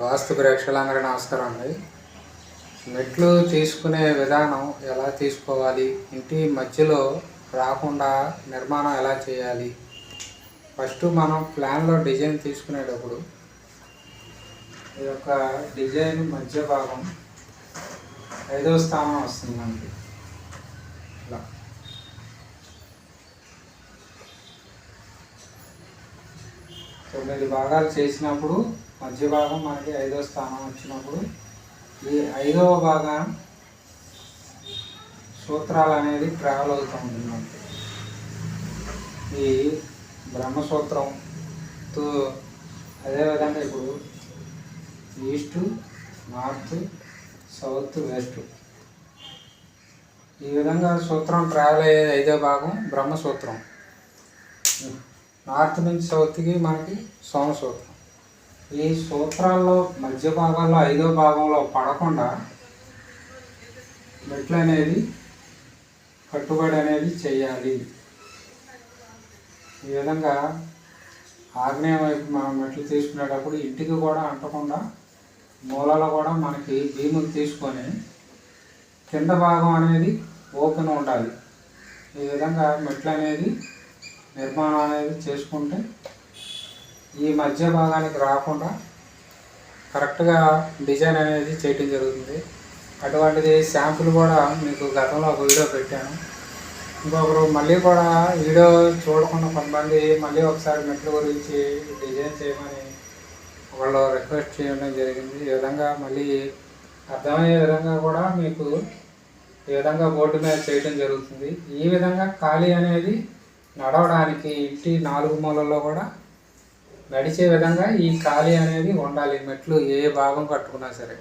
వాస్తు ప్రేక్షకులందరికీ నమస్కారం అండి. మెట్లు తీసుకునే విధానం ఎలా తీసుకోవాలి? ఇంటి మధ్యలో రాకుండా నిర్మాణం ఎలా చేయాలి? ఫస్ట్ మనం ప్లాన్లో డిజైన్ తీసుకునేటప్పుడు ఈ యొక్క డిజైన్ మధ్య భాగం ఐదవ స్థానం వస్తుంది మనకి. ఇలా. తొమ్మిది భాగాలు చేసినప్పుడు మధ్య భాగం మనకి ఐదో స్థానం వచ్చినప్పుడు ఈ ఐదవ భాగం సూత్రాలు అనేది ట్రావెల్ అవుతూ ఉంటుంది ఈ బ్రహ్మసూత్రంతో అదేవిధంగా ఇప్పుడు ఈస్ట్ నార్త్ సౌత్ వెస్ట్. ఈ విధంగా సూత్రం ట్రావెల్ అయ్యే ఐదో భాగం బ్రహ్మసూత్రం. నార్త్ నుంచి సౌత్కి మనకి సోమసూత్రం. ఈ సూత్రాల్లో మధ్య భాగంలో ఐదో భాగంలో పడకుండా మెట్లు అనేది కట్టుబడి అనేది చేయాలి. ఈ విధంగా ఆగ్నేయ వైపు మనం మెట్లు తీసుకునేటప్పుడు ఇంటికి కూడా అంటకుండా మూలలో కూడా మనకి భీములు తీసుకొని కింద భాగం అనేది ఓపెన్ ఉండాలి. ఈ విధంగా మెట్లు అనేది నిర్మాణం అనేది చేసుకుంటే ఈ మధ్య భాగానికి రాకుండా కరెక్ట్గా డిజైన్ అనేది చేయటం జరుగుతుంది. అటువంటిది శాంపుల్ కూడా మీకు గతంలో ఒక వీడియో పెట్టాను. ఇంకొకరు మళ్ళీ కూడా వీడియో చూడకుండా కొంతమంది మళ్ళీ ఒకసారి మెట్ల గురించి డిజైన్ చేయమని వాళ్ళు రిక్వెస్ట్ చేయడం జరిగింది. ఈ విధంగా మళ్ళీ అర్థమయ్యే విధంగా కూడా మీకు ఈ విధంగా బోర్డు మీద చేయడం జరుగుతుంది. ఈ విధంగా ఖాళీ అనేది నడవడానికి ఇంటి నాలుగు మూలల్లో కూడా నడిచే విధంగా ఈ ఖాళీ అనేది ఉండాలి. మెట్లు ఏ భాగం కట్టుకున్నా సరే.